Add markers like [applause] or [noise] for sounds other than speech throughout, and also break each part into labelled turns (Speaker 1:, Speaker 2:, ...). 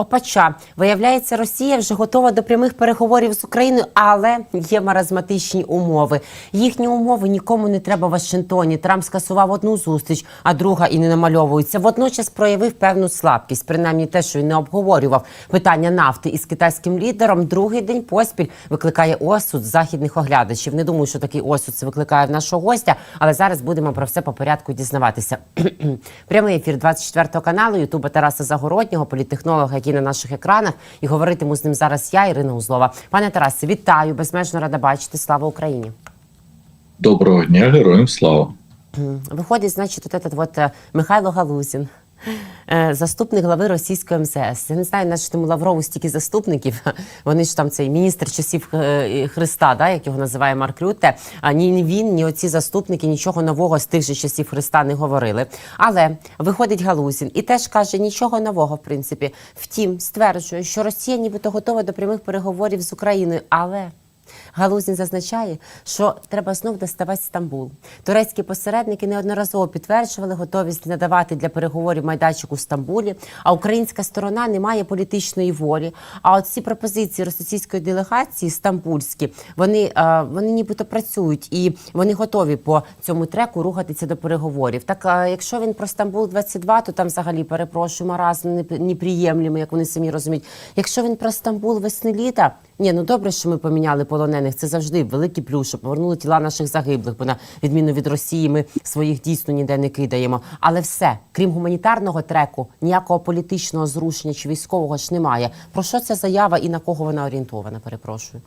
Speaker 1: Опача, виявляється, Росія вже готова до прямих переговорів з Україною, але є маразматичні умови. Їхні умови нікому не треба в Вашингтоні. Трамп скасував одну зустріч, а друга і не намальовується. Водночас проявив певну слабкість, принаймні те, що він не обговорював питання нафти із китайським лідером. Другий день поспіль викликає осуд західних оглядачів. Не думаю, що такий осуд це викликає в нашого гостя, але зараз будемо про все по порядку дізнаватися. [clears throat] Прямий ефір 24 каналу Ютуба Тараса Загороднього, політтехнолога, який на наших екранах, і говоритиму з ним зараз я, Ірина Узлова. Пане Тарасе, вітаю! Безмежно рада бачити. Слава Україні!
Speaker 2: Доброго дня, героям слава.
Speaker 1: Виходить, значить, от этот вот е, Михайло Галузін. Е, Заступник глави російської МЗС. Я не знаю, наче тому Лаврову стільки заступників. [laughs] Вони ж там цей міністр часів е, Христа, да, як його називає Марк Рютте. А ні він, ні оці заступники нічого нового з тих же часів Христа не говорили. Але виходить Галузін і теж каже нічого нового, в принципі. Втім, стверджує, що Росія нібито готова до прямих переговорів з Україною, але. Галузін зазначає, що треба знов доставати Стамбул. Турецькі посередники неодноразово підтверджували готовість надавати для переговорів майданчик у Стамбулі. А українська сторона не має політичної волі. А от ці пропозиції російської делегації стамбульські, вони, е, вони нібито працюють і вони готові по цьому треку рухатися до переговорів. Так е, якщо він про Стамбул 22 то там взагалі перепрошую маразм непри- неприємлемий, як вони самі розуміють. Якщо він про Стамбул весни літа. Ні, ну добре, що ми поміняли полонених. Це завжди великий плюс, що повернули тіла наших загиблих. Бо на відміну від Росії, ми своїх дійсно ніде не кидаємо. Але все, крім гуманітарного треку, ніякого політичного зрушення чи військового ж немає. Про що ця заява і на кого вона орієнтована? Перепрошую.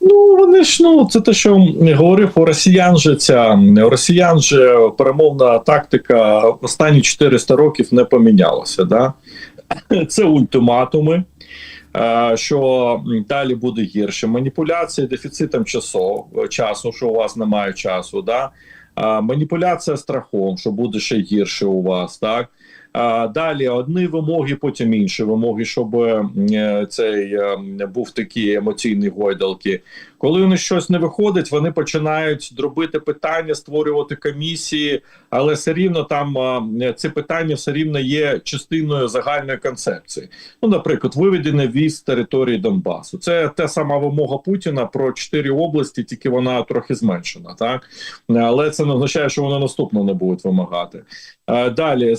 Speaker 2: Ну вони ж ну це те, що говорив у росіян же ця росіян же перемовна тактика останні 400 років не помінялася. Да? Це ультиматуми. Е, Що далі буде гірше Маніпуляції дефіцитом часу, часу, що у вас немає часу, да? Маніпуляція страхом, що буде ще гірше у вас, так далі одні вимоги, потім інші вимоги, щоб е, цей е, був такі емоційні гойдалки. Коли них щось не виходить, вони починають дробити питання, створювати комісії, але все рівно там е, ці питання все рівно є частиною загальної концепції. Ну, наприклад, виведення військ з території Донбасу. Це та сама вимога Путіна про чотири області, тільки вона трохи зменшена, так але це не означає, що вони наступно не будуть вимагати. Далі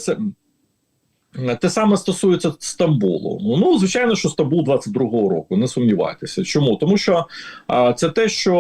Speaker 2: те саме стосується Стамбулу. Ну, звичайно, що Стамбул 22-го року, не сумнівайтеся. Чому? Тому що а, це те, що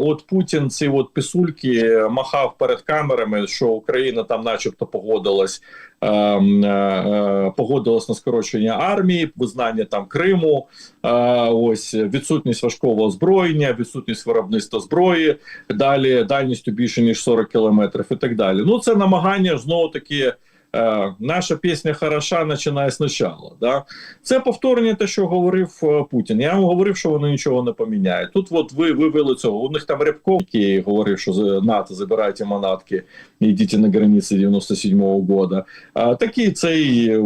Speaker 2: от Путін ці от пісульки махав перед камерами, що Україна там, начебто, погодилась, е, е, е, погодилась на скорочення армії, визнання там Криму, е, ось відсутність важкого озброєння, відсутність виробництва зброї, далі дальністю більше ніж 40 кілометрів і так далі. Ну це намагання знову таки. Е, наша пісня хороша починає спочатку. Да? Це повторення те, що говорив е, Путін. Я вам говорив, що вони нічого не поміняють. Тут от ви вивели цього. У них там Рябков, який говорив, що НАТО забирайте манатки йдіть на границі 97-го года. А такий цей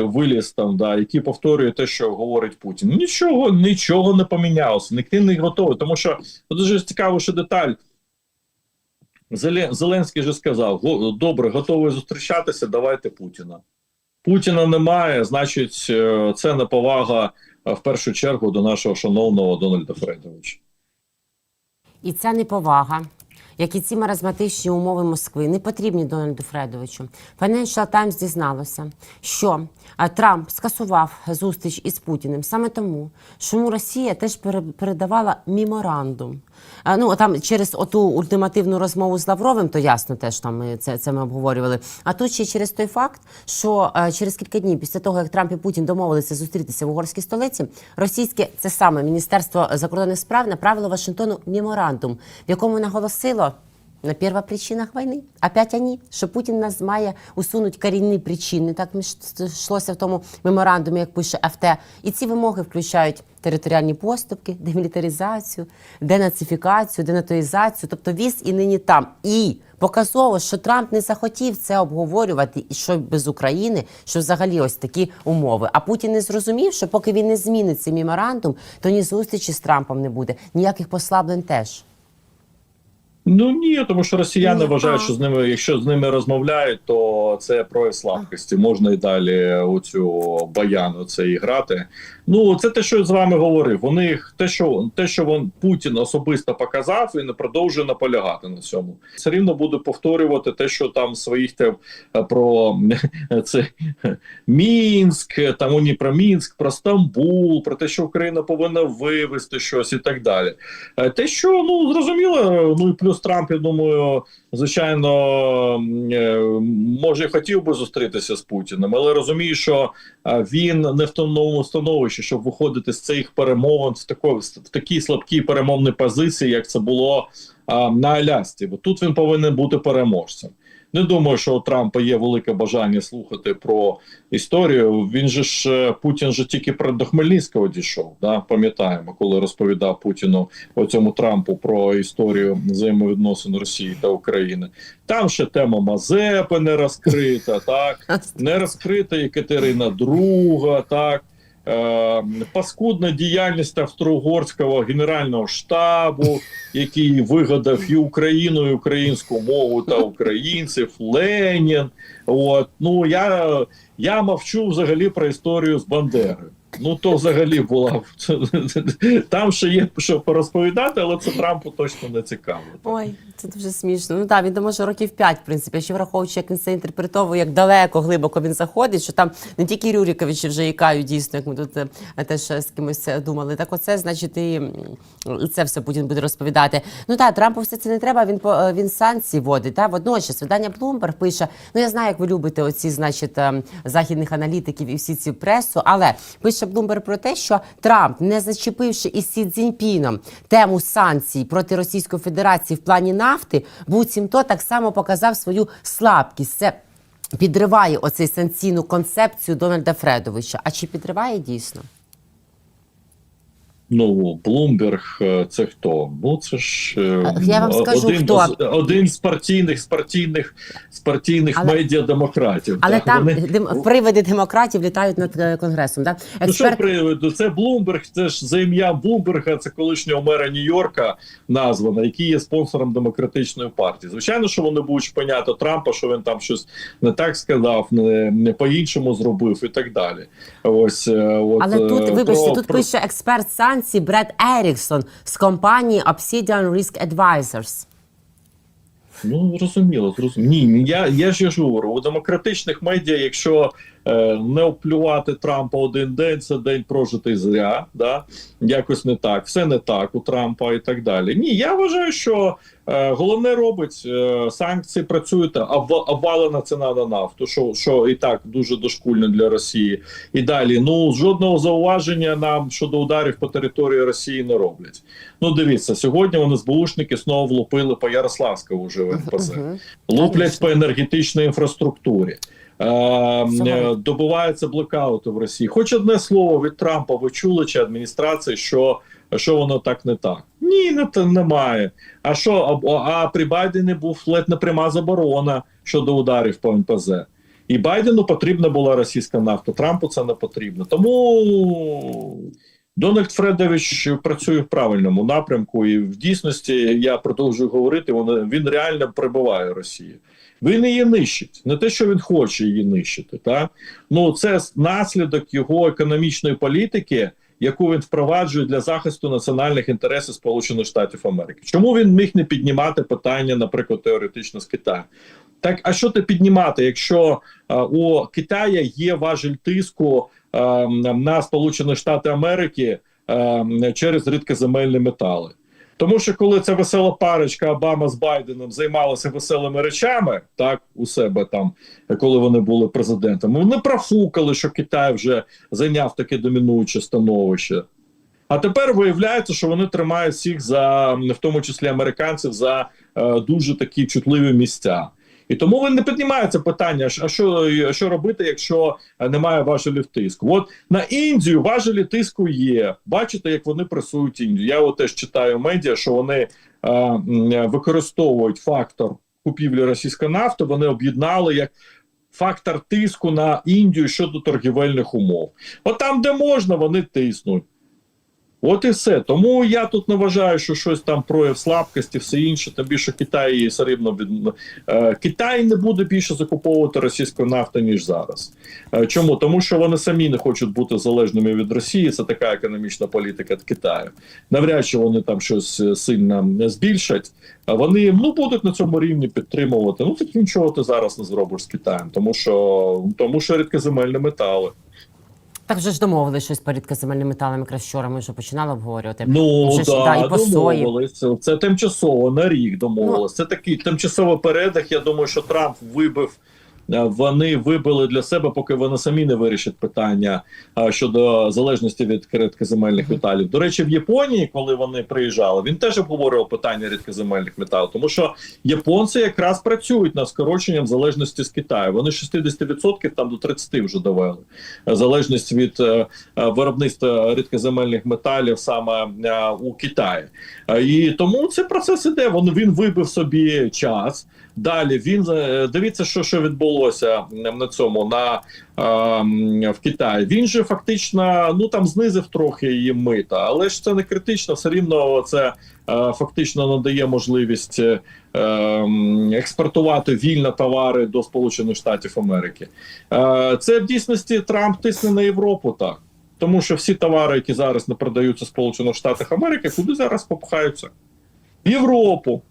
Speaker 2: виліз там, да, який повторює те, що говорить Путін. Нічого, нічого не помінялося. Ніхто не готовий. Тому що дуже цікава ще деталь. Зеле- Зеленський же сказав: добре, готовий зустрічатися, давайте Путіна. Путіна немає, значить, е, це неповага е, в першу чергу до нашого шановного Дональда Фредовича.
Speaker 1: І ця неповага, як і ці маразматичні умови Москви, не потрібні Дональду Фредовичу. Financial Times дізналося, що Трамп скасував зустріч із Путіним саме тому, що Росія теж пере- передавала меморандум. А, ну там через оту ультимативну розмову з Лавровим, то ясно, теж там ми це, це ми обговорювали. А тут ще через той факт, що а, через кілька днів після того, як Трамп і Путін домовилися зустрітися в угорській столиці, російське це саме Міністерство закордонних справ направило Вашингтону меморандум, в якому наголосило. На первопричинах війни. Опять вони, що Путін нас має усунути корінні причини. Так йшлося в тому меморандумі, як пише ФТ. І ці вимоги включають територіальні поступки, [laughs] демілітаризацію, денацифікацію, денатоїзацію, тобто віз і нині там. І показово, що Трамп не захотів це обговорювати, і що без України, що взагалі ось такі умови. А Путін не зрозумів, що поки він не змінить цей меморандум, то ні зустрічі з Трампом не буде, ніяких послаблень теж.
Speaker 2: Ну ні, тому що росіяни
Speaker 1: Ні,
Speaker 2: вважають, що з ними, якщо з ними розмовляють, то це прояв слабкості. Можна і далі оцю баяну це і грати. Ну це те, що я з вами говорив. Них те, що те, що він Путін особисто показав, він продовжує наполягати на цьому. Все рівно буде повторювати те, що там своїх те е, про це Мінськ, там вони про Мінськ, про Стамбул, про те, що Україна повинна вивести щось і так далі. Е, Те, що ну зрозуміло, ну і плюс Трамп, я думаю, звичайно, е, може хотів би зустрітися з Путіним, але розумію, що е, він не в тому становищі, щоб виходити з цих перемовин в такої в такій слабкій перемовній позиції, як це було а, на Алясці. Бо тут він повинен бути переможцем. Не думаю, що у Трампа є велике бажання слухати про історію. Він же ж е, Путін же тільки про до Хмельницького дійшов. Да? Пам'ятаємо, коли розповідав Путіну оцьому Трампу про історію взаємовідносин Росії та України. Там ще тема Мазепи не розкрита, так [laughs] не розкрита Екатерина II, так. Е, паскудна діяльність Австро-Угорського генерального штабу, який вигадав і Україну, і українську мову та українців, Ленін. От ну я, я мовчу взагалі про історію з Бандери. Ну то взагалі була там ще є що порозповідати, але це Трампу точно не цікаво.
Speaker 1: Ой, це дуже смішно. Ну так, там може років 5, в принципі, ще враховуючи, як він це інтерпретовує, як далеко, глибоко він заходить, що там не тільки Рюриковичі вже ікають дійсно, як ми тут е, теж з кимось е, думали. Так оце, значить, і, це все Путін буде розповідати. Ну так, Трампу все це не треба, він, по- е, він санкції вводить. Та? Водночас, видання Bloomberg пише, ну я знаю, як ви любите оці, значить, е, західних аналітиків і всі ці пресу, але пише Bloomberg про те, що Трамп, не зачепивши із Сі Цзіньпіном тему санкцій проти Російської Федерації в плані нафти, буцімто так само показав свою слабкість. Це підриває оцей санкційну концепцію Дональда Фредовича. А чи підриває дійсно?
Speaker 2: Ну, Блумберг, е, це хто? Ну це ж е,
Speaker 1: Я вам скажу,
Speaker 2: один,
Speaker 1: хто.
Speaker 2: один з партійних з партійних з партійних
Speaker 1: Але-
Speaker 2: медіадемократів.
Speaker 1: Але
Speaker 2: так,
Speaker 1: там
Speaker 2: вони-
Speaker 1: дем- привиди демократів літають над е, конгресом. Да?
Speaker 2: Ну що
Speaker 1: Експерт...
Speaker 2: приводу? Це Блумберг, це ж за ім'я Блумберга, це колишнього мера Нью-Йорка названа, який є спонсором демократичної партії. Звичайно, що вони будуть шпиняти Трампа, що він там щось не так сказав, не, не по-іншому зробив і так далі. Ось от,
Speaker 1: Але тут, вибачте, тут
Speaker 2: про-
Speaker 1: пише експерт санкцій Бред Еріксон з компанії Obsidian Risk Advisors.
Speaker 2: Ну, зрозуміло, зрозуміло. Ні, я, я ж я ж говорю, у демократичних медіа, якщо не оплювати Трампа один день, це день прожитий зря, да? якось не так, все не так у Трампа і так далі. Ні, я вважаю, що е, головне робить е, санкції працюють, об- обвалена ціна на нафту, що, що і так дуже дошкульно для Росії. І далі, ну жодного зауваження нам щодо ударів по території Росії не роблять. Ну, дивіться, сьогодні вони СБУшники знову влупили по Ярославську вже в НПЗ. Луплять по енергетичній інфраструктурі. Е,
Speaker 1: Саме.
Speaker 2: е, блокаути в Росії. Хоч одне слово від Трампа ви чули чи адміністрації, що, що воно так не так. Ні, не немає. А що а, а при Байдені був ледь не пряма заборона щодо ударів по НПЗ. І Байдену потрібна була російська нафта. Трампу це не потрібно. Тому Дональд Фредович працює в правильному напрямку, і в дійсності я продовжую говорити. Він, реально прибиває Росію. Він її нищить, не те, що він хоче її нищити. Так? Ну це наслідок його економічної політики, яку він впроваджує для захисту національних інтересів Сполучених Штатів Америки. Чому він міг не піднімати питання, наприклад, теоретично з Китаю? Так, а що ти піднімати, якщо е, у Китаї є важель тиску е, на Сполучені Штати Америки е, через рідкоземельні метали? Тому що коли ця весела парочка Обама з Байденом займалася веселими речами, так у себе там, коли вони були президентами, вони профукали, що Китай вже зайняв таке домінуюче становище. А тепер виявляється, що вони тримають всіх за, в тому числі американців, за е, дуже такі чутливі місця. І тому вони не піднімаються питання, а що, що робити, якщо немає важелів тиску. От на Індію важелі тиску є. Бачите, як вони пресують Індію. Я от теж читаю медіа, що вони е, використовують фактор купівлі російської нафти. Вони об'єднали як фактор тиску на Індію щодо торгівельних умов. От там, де можна, вони тиснуть. От і все. Тому я тут не вважаю, що щось там прояв слабкості, все інше. Тим більше Китай все рівно від е, Китай не буде більше закуповувати російську нафту ніж зараз. Е, чому? Тому що вони самі не хочуть бути залежними від Росії. Це така економічна політика Китаю. Навряд чи вони там щось е, сильно збільшать. Вони ну будуть на цьому рівні підтримувати. Ну так нічого ти зараз не зробиш з Китаєм, тому що тому що рідкоземельні метали.
Speaker 1: Так вже ж домовили щось перед рідкоземельним талами якраз вчора ми вже починали обговорювати.
Speaker 2: Ну
Speaker 1: Вже ж,
Speaker 2: да,
Speaker 1: да, і по сої.
Speaker 2: Це тимчасово на рік домовились. Це такий тимчасовий передах. Я думаю, що Трамп вибив. Е, Вони вибили для себе, поки вони самі не вирішать питання щодо залежності від рідкоземельних металів. До речі, в Японії, коли вони приїжджали, він теж обговорював питання рідкоземельних металів, тому що японці якраз працюють над скороченням залежності з Китаю. Вони 60% там до 30% вже довели Е, залежність від е, е, виробництва рідкоземельних металів саме е, у Китаї. Е, І тому цей процес іде. Він, він вибив собі час. Далі він е, дивіться, що, що відбулося на цьому на е, в Китаї. Він же фактично ну там знизив трохи її мита, але ж це не критично. Все рівно це е, фактично надає можливість е, м, експортувати вільно товари до Сполучених Штатів Америки. Е, Це в дійсності Трамп тисне на Європу так. Тому що всі товари, які зараз не продаються Сполучених Штатах Америки, куди зараз попхаються? В Європу.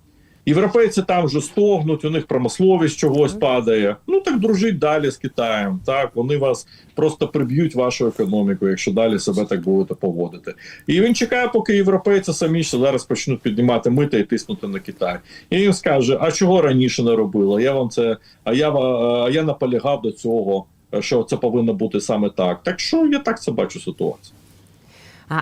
Speaker 2: Європейці там вже стогнуть, у них промисловість чогось падає. Ну так дружіть далі з Китаєм. Так вони вас просто приб'ють вашу економіку, якщо далі себе так будете поводити. І він чекає, поки європейці самі ще зараз почнуть піднімати мита і тиснути на Китай. І він скаже: а чого раніше не робила? Я вам це, а я а я наполягав до цього, що це повинно бути саме так. Так що я так це бачу ситуацію.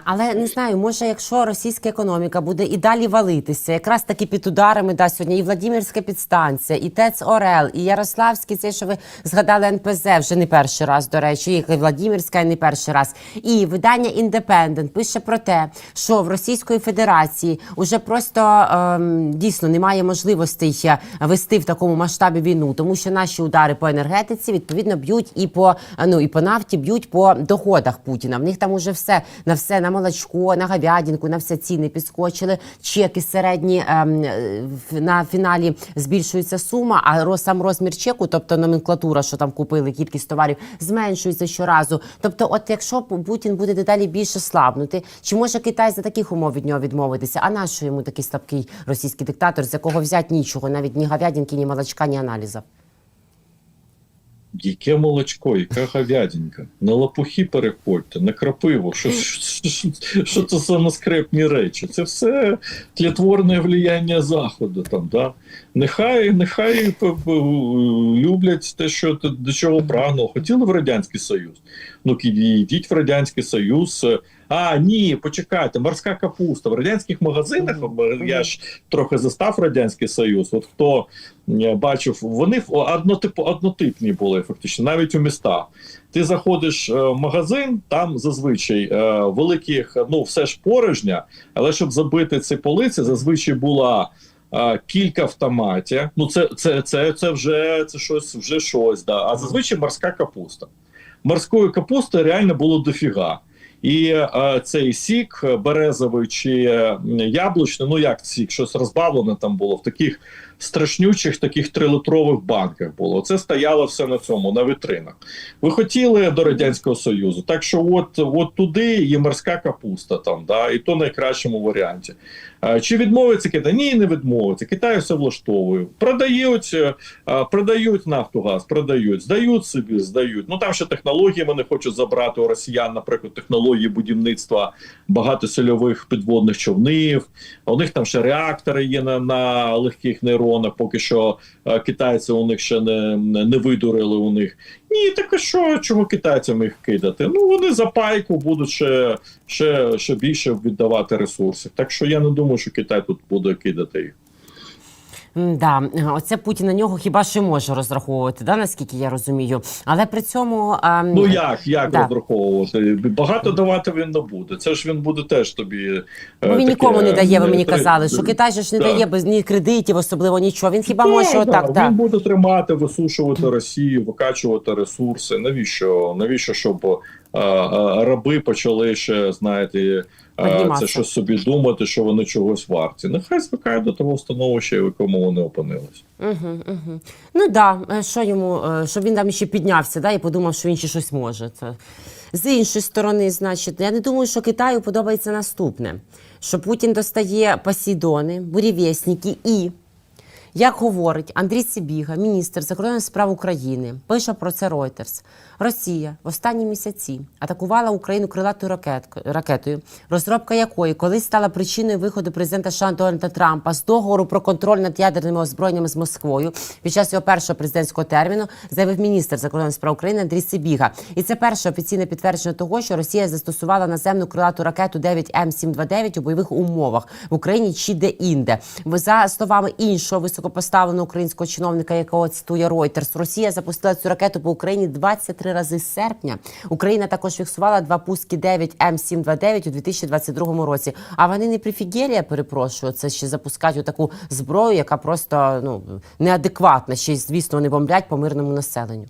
Speaker 1: Але не знаю, може, якщо російська економіка буде і далі валитися, якраз таки під ударами да сьогодні і Владимирська підстанція, і ТЕЦ Орел, і Ярославський, цей, що ви згадали НПЗ вже не перший раз, до речі, і Владимирська не перший раз. І видання Індепендент пише про те, що в Російської Федерації вже просто ем, дійсно немає можливостей е, вести в такому масштабі війну, тому що наші удари по енергетиці відповідно б'ють і по ну і по нафті, б'ють по доходах Путіна. В них там уже все на все на молочко, на говядинку, на все ціни підскочили. Чеки середні ем, е, на фіналі збільшується сума, а сам розмір чеку, тобто номенклатура, що там купили, кількість товарів, зменшується щоразу. Тобто, от якщо Путін буде дедалі більше слабнути, чи може Китай за таких умов від нього відмовитися? А нащо йому такий слабкий російський диктатор, з якого взяти нічого, навіть ні говядинки, ні молочка, ні аналізів?
Speaker 2: Яке молочко, яка говядинка? На лопухи переходьте, на крапиву. Що, що, що, що це за наскрепні речі? Це все тлетворне влияння Заходу. Там, да? Нехай, нехай п- п- люблять те, що до чого прагнуло. Хотіли в Радянський Союз. Ну, йдіть в Радянський Союз. А, ні, почекайте, морська капуста. В радянських магазинах я ж трохи застав Радянський Союз. От хто бачив, вони однотип, однотипні були фактично, навіть у містах. Ти заходиш е, в магазин, там зазвичай е, великих, ну все ж порожня, але щоб забити ці полиці, зазвичай була. е, Кілька автоматів. Ну, це, це, це, це вже це щось, вже щось. Да. А зазвичай морська капуста. Морської капусти реально було дофіга. І е, цей сік е, березовий чи е, яблучний, ну як сік, щось розбавлене там було в таких страшнючих, таких трилитрових банках було. Це стояло все на цьому, на вітринах. Ви хотіли до радянського союзу, так що от, от туди є морська капуста, там да, і то найкращому варіанті. Чи відмовиться Китай? Ні, не відмовиться. Китай все влаштовує. Продають, е, продають нафтогаз, продають, здають собі, здають. Ну там ще технології вони хочуть забрати у росіян, наприклад, технології будівництва багатосольових підводних човнів. У них там ще реактори є на, на легких нейронах. Поки що е, китайці у них ще не, не видурили у них. Ні, так а що, чого китайцям їх кидати? Ну вони за пайку будуть ще, ще, ще більше віддавати ресурсів. Так що я не думаю, що Китай тут буде кидати їх.
Speaker 1: Да, оце Путін на нього хіба що може розраховувати, да, наскільки я розумію. Але при цьому ем,
Speaker 2: Ну як, як
Speaker 1: Да.
Speaker 2: розраховувати? Багато давати він не буде. Це ж він буде теж тобі. е,
Speaker 1: Бо він
Speaker 2: таке,
Speaker 1: нікому не дає, ви мені казали, що Китай же ж не
Speaker 2: Да.
Speaker 1: дає без ні кредитів, особливо нічого. Він хіба
Speaker 2: Да,
Speaker 1: може
Speaker 2: да,
Speaker 1: отак,
Speaker 2: Він
Speaker 1: да.
Speaker 2: буде тримати, висушувати Росію, викачувати ресурси. Навіщо? Навіщо, щоб а, а, раби почали ще, знаєте, а,
Speaker 1: Підніматися.
Speaker 2: це щось собі думати, що вони чогось варті. Нехай звикають до того становища, в якому вони опинились.
Speaker 1: Угу, угу. Ну да, е, що йому, е, щоб він там ще піднявся, да, і подумав, що він ще щось може. Це. З іншої сторони, значить, я не думаю, що Китаю подобається наступне: що Путін достає посейдони, бурєвєсники і. Як говорить Андрій Сибіга, міністр закордонних справ України, пише про це Reuters. Росія в останні місяці атакувала Україну крилатою ракетою, розробка якої колись стала причиною виходу президента США Дональда Трампа з договору про контроль над ядерними озброєннями з Москвою під час його першого президентського терміну, заявив міністр закордонних справ України Андрій Сибіга. І це перше офіційне підтвердження того, що Росія застосувала наземну крилату ракету 9М729 у бойових умовах в Україні чи де-інде. За словами іншого високопоставленого українського чиновника, якого цитує Reuters, Росія запустила цю ракету по Україні 23 рази з серпня. Україна також фіксувала два пуски 9М729 у 2022 році. А вони не прифігелі, я перепрошую, це ще запускати таку зброю, яка просто ну неадекватна. Ще звісно не бомблять по мирному населенню.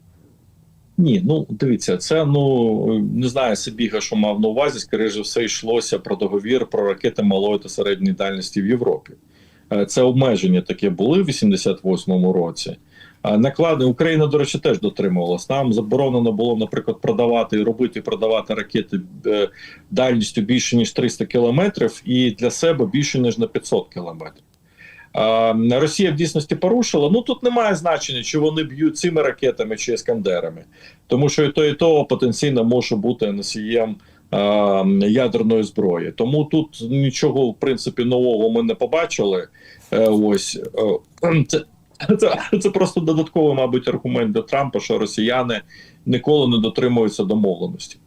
Speaker 2: Ні, ну дивіться, це ну не знаю, Сибіга, що мав на увазі, скоріше все йшлося про договір про ракети малої та середньої дальності в Європі. Е, Це обмеження таке були в 88-му році. Наклади Україна, до речі, теж дотримувалась. Нам заборонено було, наприклад, продавати і робити, продавати ракети е, дальністю більше ніж 300 кілометрів, і для себе більше ніж на 500 кілометрів. Росія в дійсності порушила. Ну тут немає значення, чи вони б'ють цими ракетами чи іскандерами, тому що і то, і то потенційно може бути носієм ядерної зброї. Тому тут нічого в принципі нового ми не побачили. Е, ось е, [clears throat] це, це просто додатковий, мабуть, аргумент до Трампа, що росіяни ніколи не дотримуються домовленості.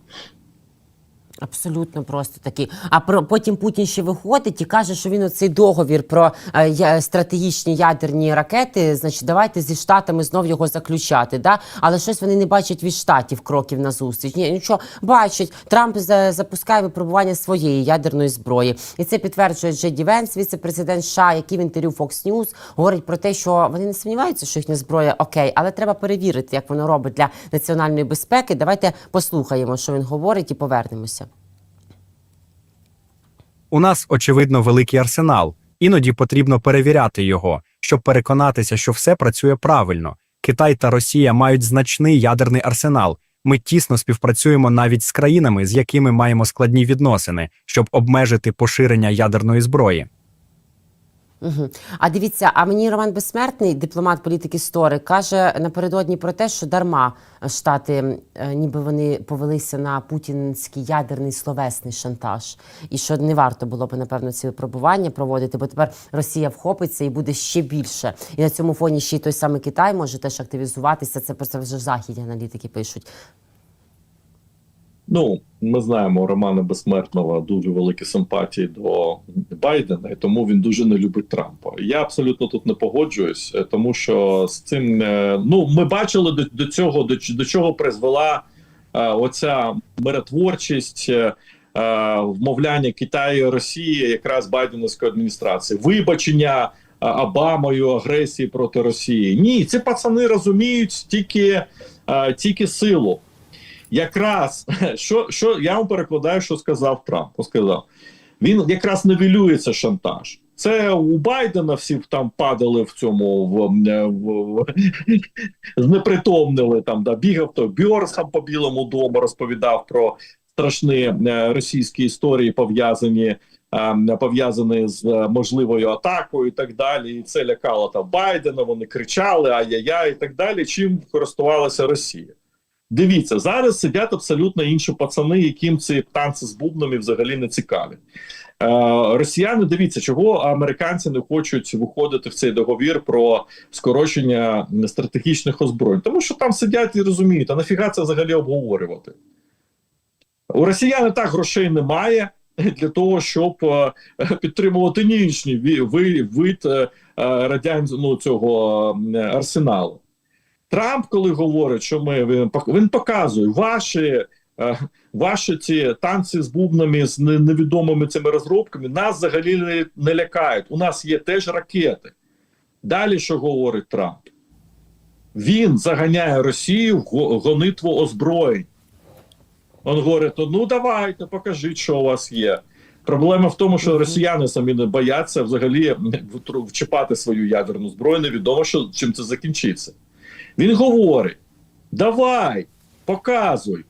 Speaker 1: Абсолютно просто такі. А про потім Путін ще виходить і каже, що він оцей договір про е, стратегічні ядерні ракети. Значить, давайте зі штатами знов його заключати. Да? Але щось вони не бачать від штатів кроків на зустріч. Ні, нічого бачать. Трамп за- запускає випробування своєї ядерної зброї, і це підтверджує Джеді Венс, віце-президент США, який в інтерв'ю Fox News говорить про те, що вони не сумніваються, що їхня зброя окей, але треба перевірити, як воно робить для національної безпеки. Давайте послухаємо, що він говорить, і повернемося.
Speaker 3: У нас, очевидно, великий арсенал. Іноді потрібно перевіряти його, щоб переконатися, що все працює правильно. Китай та Росія мають значний ядерний арсенал. Ми тісно співпрацюємо навіть з країнами, з якими маємо складні відносини, щоб обмежити поширення ядерної зброї.
Speaker 1: Угу. А дивіться, а мені Роман Безсмертний, дипломат, політик, історик, каже напередодні про те, що дарма штати, е, ніби вони повелися на путінський ядерний словесний шантаж, і що не варто було б напевно ці випробування проводити, бо тепер Росія вхопиться і буде ще більше. І на цьому фоні ще й той самий Китай може теж активізуватися. Це про це вже західні аналітики пишуть.
Speaker 2: Ну, ми знаємо Романа Безсмертного дуже великі симпатії до Байдена, і тому він дуже не любить Трампа. Я абсолютно тут не погоджуюсь, е, тому що з цим е, ну ми бачили до, до цього, до, до чого призвела е, оця миротворчість. е, Вмовляння Китаю і Росії якраз Байденівської адміністрації, вибачення Обамою агресії проти Росії. Ні, ці пацани розуміють тільки, тільки силу якраз [laughs] що, що я вам перекладаю, що сказав Трамп. Сказав, він якраз нивелюється шантаж. Це у Байдена всі там падали в цьому в, в, в [laughs] знепритомнили там, да, бігав то Бьорс там по Білому дому розповідав про страшні е, російські історії, пов'язані. е, Пов'язані з е, можливою атакою і так далі, і це лякало там Байдена. Вони кричали ай-яй-яй і так далі. Чим користувалася Росія? Дивіться, зараз сидять абсолютно інші пацани, яким ці танці з бубнами взагалі не цікаві. Е, росіяни, дивіться, чого американці не хочуть виходити в цей договір про скорочення стратегічних озброєнь, тому що там сидять і розуміють, а нафіга це взагалі обговорювати. У росіян так грошей немає для того, щоб е, підтримувати нинішній вид е, е, ну, цього арсеналу. Трамп, коли говорить, що ми він, він показує ваші, е, ваші ці танці з бубнами, з невідомими цими розробками, нас взагалі не, не лякають. У нас є теж ракети. Далі що говорить Трамп? Він заганяє Росію в гонитву озброєнь. Он говорить: ну давайте, покажіть, що у вас є. Проблема в тому, що росіяни самі не бояться взагалі вчіпати свою ядерну зброю. Невідомо, що чим це закінчиться. Він говорить: давай, показуй.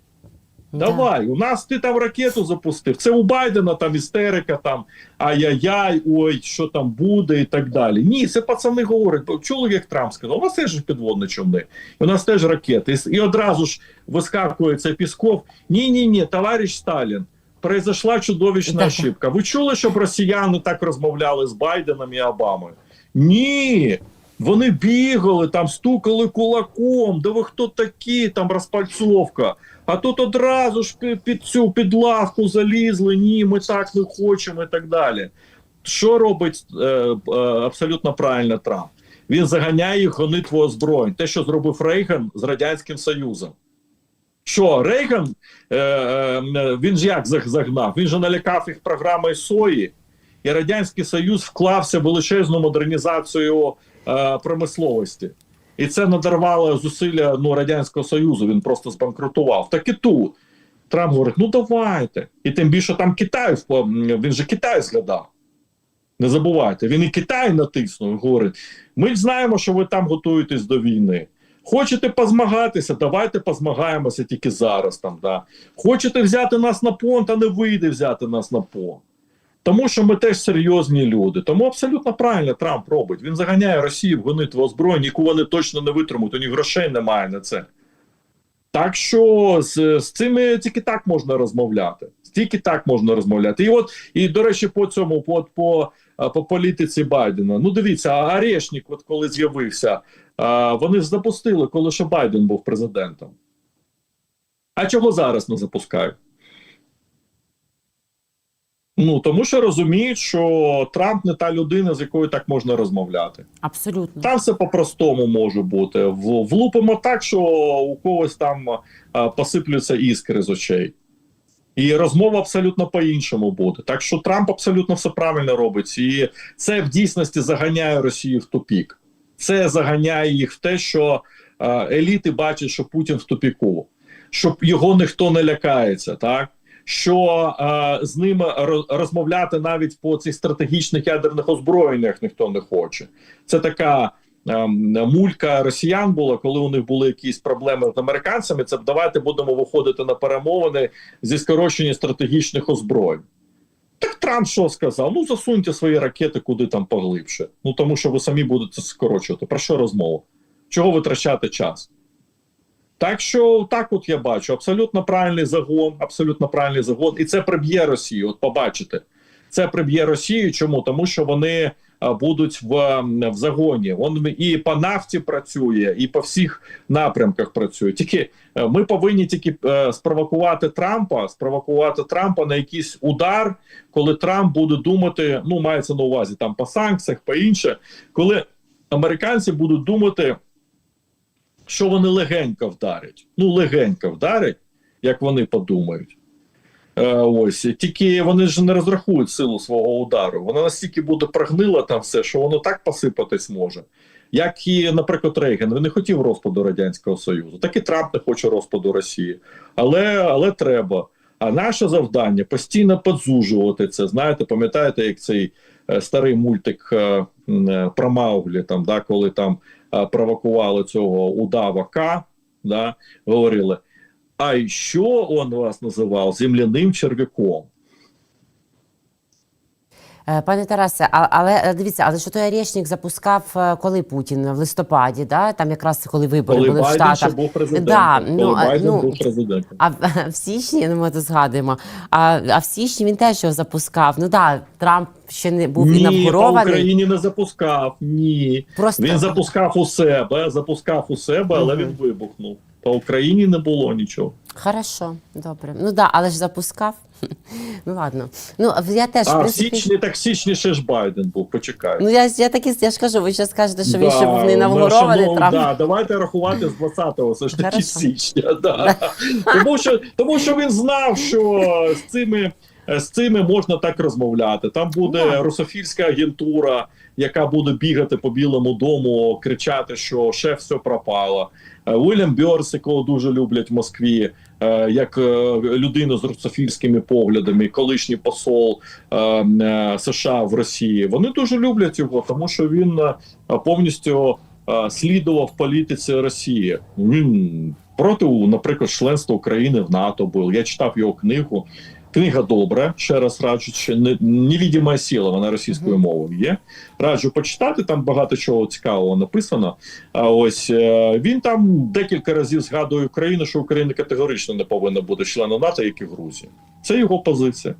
Speaker 2: Давай, у нас ти там ракету запустив. Це у Байдена там істерика, там ай-яй-яй, ой, що там буде, і так далі. Ні, це пацани говорять. Чули, як Трамп сказав, у нас теж підводні човни, у нас теж ракети. І, одразу ж вискакує цей Пісков. Ні, ні, ні, товариш Сталін. Произошла чудовищна ошибка. Ви чули, щоб росіяни так розмовляли з Байденом і Обамою? Ні. Вони бігали, там стукали кулаком. Да ви хто такі? Там розпальцовка. А тут одразу ж під, під цю підлавку залізли. Ні, ми так не хочемо і так далі. Що робить е, е, абсолютно правильно Трамп? Він заганяє їх гонитву озброєнь. Те, що зробив Рейган з Радянським Союзом. Що Рейган, е, е, він ж як загнав? Він же налякав їх програмою сої, і Радянський Союз вклався в величезну модернізацію е, промисловості. І це надарвало зусилля ну, Радянського Союзу, він просто збанкрутував. Так і тут. Трамп говорить: ну давайте. І тим більше там Китай, він же Китай згадав. Не забувайте, він і Китай натиснув говорить: ми знаємо, що ви там готуєтесь до війни. Хочете позмагатися, давайте позмагаємося тільки зараз. Там, да. Хочете взяти нас на понт, а не вийде взяти нас на понт. Тому що ми теж серйозні люди. Тому абсолютно правильно Трамп робить. Він заганяє Росію в гонитву озброєнь, яку вони точно не витримують, у них грошей немає на це. Так що з, з цими тільки так можна розмовляти. Тільки так можна розмовляти. І от, і до речі, по цьому, по, по, по політиці Байдена. Ну, дивіться, а Арешнік, от коли з'явився, вони запустили, коли ще Байден був президентом. А чого зараз не запускають? Ну, тому що розуміють, що Трамп не та людина, з якою так можна розмовляти.
Speaker 1: Абсолютно.
Speaker 2: Там все по-простому може бути. Влупимо так, що у когось там а, посиплються іскри з очей. І розмова абсолютно по-іншому буде. Так що Трамп абсолютно все правильно робить. І це в дійсності заганяє Росію в тупік. Це заганяє їх в те, що еліти бачать, що Путін в тупіку, що його ніхто не лякається, так? Що а, з ними розмовляти навіть по цих стратегічних ядерних озброєннях ніхто не хоче. Це така ем, мулька росіян була, коли у них були якісь проблеми з американцями. Це давайте будемо виходити на перемовини зі скорочення стратегічних озброєнь. Так Трамп що сказав? Ну засуньте свої ракети куди там поглибше. Ну тому що ви самі будете скорочувати. Про що розмова? Чого витрачати час? Так що так от я бачу абсолютно правильний загон, абсолютно правильний загон, і це приб'є Росію. От побачите, це приб'є Росію. Чому? Тому що вони а, будуть в, в загоні. Він і по нафті працює, і по всіх напрямках працює. Тільки е, ми повинні тільки е, спровокувати Трампа, спровокувати Трампа на якийсь удар, коли Трамп буде думати, ну мається на увазі там по санкціях, по інше, коли американці будуть думати що вони легенько вдарять. Ну, легенько вдарять, як вони подумають. Е, ось тільки вони ж не розрахують силу свого удару. Вона настільки буде прогнила там все, що воно так посипатись може. Як і, наприклад, Рейган, він не хотів розпаду Радянського Союзу, так і Трамп не хоче розпаду Росії. Але, але треба. А наше завдання постійно подзужувати це. Знаєте, пам'ятаєте, як цей е, старий мультик е, е, про Мауглі, там, да, коли там провокували цього удава К, да, говорили. А що он вас називав земляним черв'яком?
Speaker 1: Е, Пане Тарасе, але е, дивіться, але що той Орешник запускав е, коли Путін в листопаді, да? там якраз коли вибори
Speaker 2: Коли
Speaker 1: були в
Speaker 2: Байден ще
Speaker 1: Штатах.
Speaker 2: був президентом.
Speaker 1: Да,
Speaker 2: коли
Speaker 1: ну,
Speaker 2: Байден
Speaker 1: ну,
Speaker 2: був президентом.
Speaker 1: А в, [laughs] в січні, ну ми тут згадуємо. А, а в січні він теж його запускав. Ну так, да, Трамп ще не був
Speaker 2: Ні,
Speaker 1: інавгурований.
Speaker 2: Україні не запускав. Ні.
Speaker 1: Просто
Speaker 2: Він запускав у себе, запускав у себе, але
Speaker 1: Мгм.
Speaker 2: він вибухнув. По Україні не було нічого.
Speaker 1: Хорошо, добре. Ну да, але ж запускав. [laughs] Ну ладно. Ну я теж
Speaker 2: а в
Speaker 1: принципі.
Speaker 2: січні, так січні ще ж Байден був. Почекай.
Speaker 1: Ну я, я таки я ж кажу, ви зараз кажете, що він ще був не
Speaker 2: ну,
Speaker 1: інавгурований.
Speaker 2: шановні,
Speaker 1: Трамп.
Speaker 2: да, давайте рахувати з 20-го, все ж таки
Speaker 1: Хорошо.
Speaker 2: січня. Да. тому, що, тому що він знав, що з цими, з цими можна так розмовляти. Там буде
Speaker 1: Ну.
Speaker 2: русофільська агентура, яка буде бігати по Білому дому, кричати, що шеф все пропало. Е, Уільям Бьорс, якого дуже люблять в Москві, е, як е, людина з русофільськими поглядами, колишній посол е, е, США в Росії. Вони дуже люблять його, тому що він е, повністю е, слідував політиці Росії. Він проти, наприклад, членства України в НАТО був. Я читав його книгу. Книга добра, ще раз раджу, що не невідима сіла. вона російською мовою є. Раджу почитати, там багато чого цікавого написано. А ось е, він там декілька разів згадує Україну, що Україна категорично не повинна бути членом НАТО, як і Грузія. Це його позиція.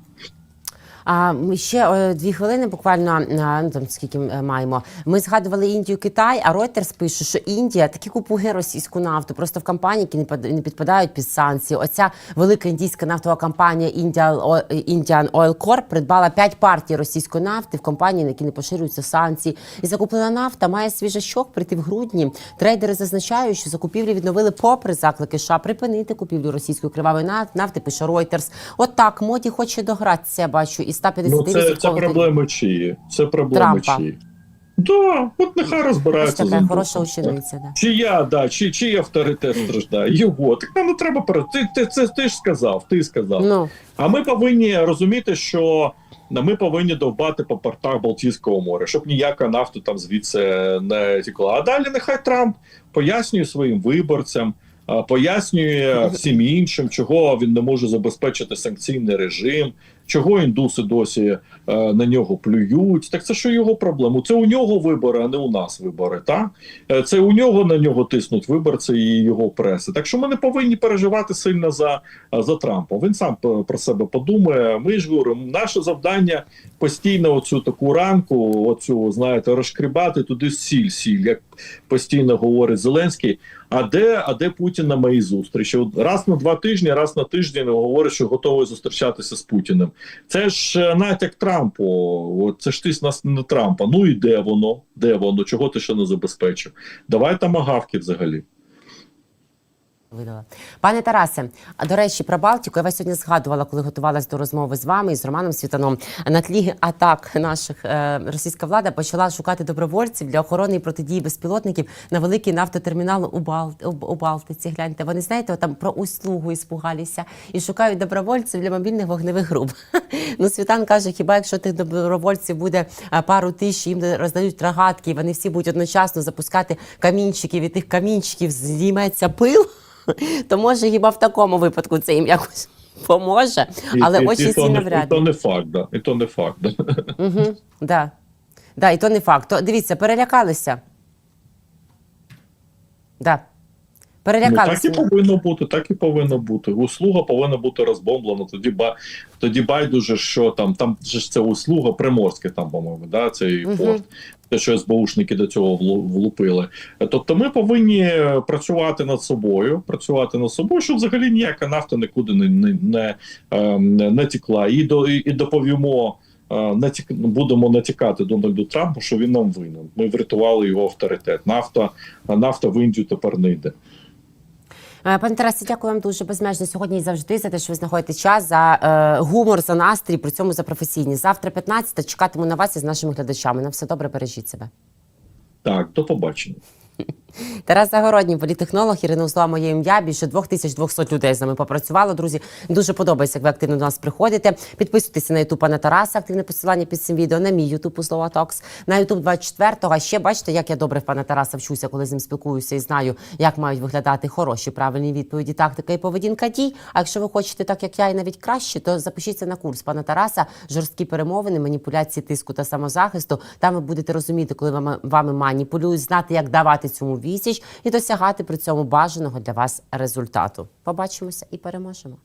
Speaker 1: А ще е, дві хвилини, буквально а, ну там скільки е, маємо. Ми згадували Індію, Китай, а Reuters пише, що Індія такі купує російську нафту, просто в компанії, які не підпадають під санкції. Оця велика індійська нафтова компанія Indian Oil- Corp придбала п'ять партій російської нафти в компанії, на які не поширюються санкції. І закуплена нафта має свіжачок прийти в грудні. Трейдери зазначають, що закупівлі відновили попри заклики США припинити купівлю російської кривавої на- нафти. Пише Reuters. От моді хоче догратися. Я бачу, і 150
Speaker 2: Ну, це, це проблеми чиї. Це проблеми
Speaker 1: Трампа.
Speaker 2: чиї. Да, от нехай
Speaker 1: Ось
Speaker 2: розбираються.
Speaker 1: така хороша учениця. Да.
Speaker 2: Чия, да, чи, чий авторитет страждає? Його. Так нам не треба перед. Ти, ти, ти ж сказав, ти сказав.
Speaker 1: Ну
Speaker 2: А ми повинні розуміти, що ми повинні довбати по портах Балтійського моря, щоб ніяка нафта там звідси не тікла. А далі нехай Трамп пояснює своїм виборцям, пояснює всім іншим, чого він не може забезпечити санкційний режим, чого індуси досі е, на нього плюють. Так це що його проблема? Це у нього вибори, а не у нас вибори. Так Е, це у нього на нього тиснуть виборці і його преси. Так що ми не повинні переживати сильно за за Трампа. Він сам про себе подумає. Ми ж говоримо, наше завдання постійно оцю таку ранку, оцю знаєте, розшкрібати туди сіль, сіль, як постійно говорить Зеленський. А де, а де Путін на моїй зустрічі? От Раз на два тижні, раз на тиждень говорить, що готовий зустрічатися з Путіним. Це ж е, натяк Трампу. От це ж тиск нас на Трампа. Ну і де воно? Де воно? Чого ти ще не забезпечив? Давай там агавки взагалі.
Speaker 1: Видала. Пане Тарасе, а до речі, про Балтику я вас сьогодні згадувала, коли готувалась до розмови з вами і з Романом Світаном. На тлі атак наших е, російська влада почала шукати добровольців для охорони і протидії безпілотників на великий нафтотермінал у, Бал... у, Балтиці. Гляньте, вони знаєте, там про услугу іспугалися і шукають добровольців для мобільних вогневих груп. [laughs] ну, Світан каже, хіба якщо тих добровольців буде е, пару тисяч, їм роздають рогатки, і вони всі будуть одночасно запускати камінчики, від тих камінчиків зійметься пил. [laughs] То може хіба в такому випадку це їм якось [laughs] поможе, але
Speaker 2: і,
Speaker 1: очень
Speaker 2: і, то
Speaker 1: сильно
Speaker 2: не,
Speaker 1: вряд
Speaker 2: і то не факт, да. І то не факт. Да. [laughs]
Speaker 1: Угу, да. Да, і то не факт. То, дивіться, перелякалися. Да.
Speaker 2: Ну, так і повинно бути, так і повинно бути. Услуга повинна бути розбомблена. Тоді ба тоді байдуже, що там там же ж це услуга приморське, там по-моєму, да цей
Speaker 1: Мгм.
Speaker 2: порт. Те, що СБУшники до цього влу- влупили. Тобто, ми повинні працювати над собою, працювати над собою, щоб взагалі ніяка нафта нікуди не, не, не, ем, не, тікла. І до і, і доповімо. е, натік- будемо натякати Дональду Трампу, що він нам винен. Ми врятували його авторитет. Нафта, нафта в Індію тепер не йде.
Speaker 1: Е, Пане Тарасе, дякую вам дуже безмежно сьогодні і завжди за те, що ви знаходите час за е, гумор, за настрій, при цьому за професійність. Завтра 15 чекатиму на вас із нашими глядачами. На все добре, бережіть себе.
Speaker 2: Так, до побачення.
Speaker 1: Тарас Загородній, політехнолог, Ірина Узлова, моє ім'я. Більше 2200 людей з нами попрацювало. Друзі, дуже подобається, як ви активно до нас приходите. Підписуйтеся на ютуб пана Тараса, активне посилання під цим відео, на мій ютуб Узлова Токс, на ютуб 24-го. А ще бачите, як я добре в пана Тараса вчуся, коли з ним спілкуюся і знаю, як мають виглядати хороші правильні відповіді, тактика і поведінка дій. А якщо ви хочете так, як я, і навіть краще, то запишіться на курс пана Тараса, жорсткі перемовини, маніпуляції тиску та самозахисту. Там ви будете розуміти, коли вами маніпулюють, знати, як давати цьому відсіч і досягати при цьому бажаного для вас результату. Побачимося і переможемо.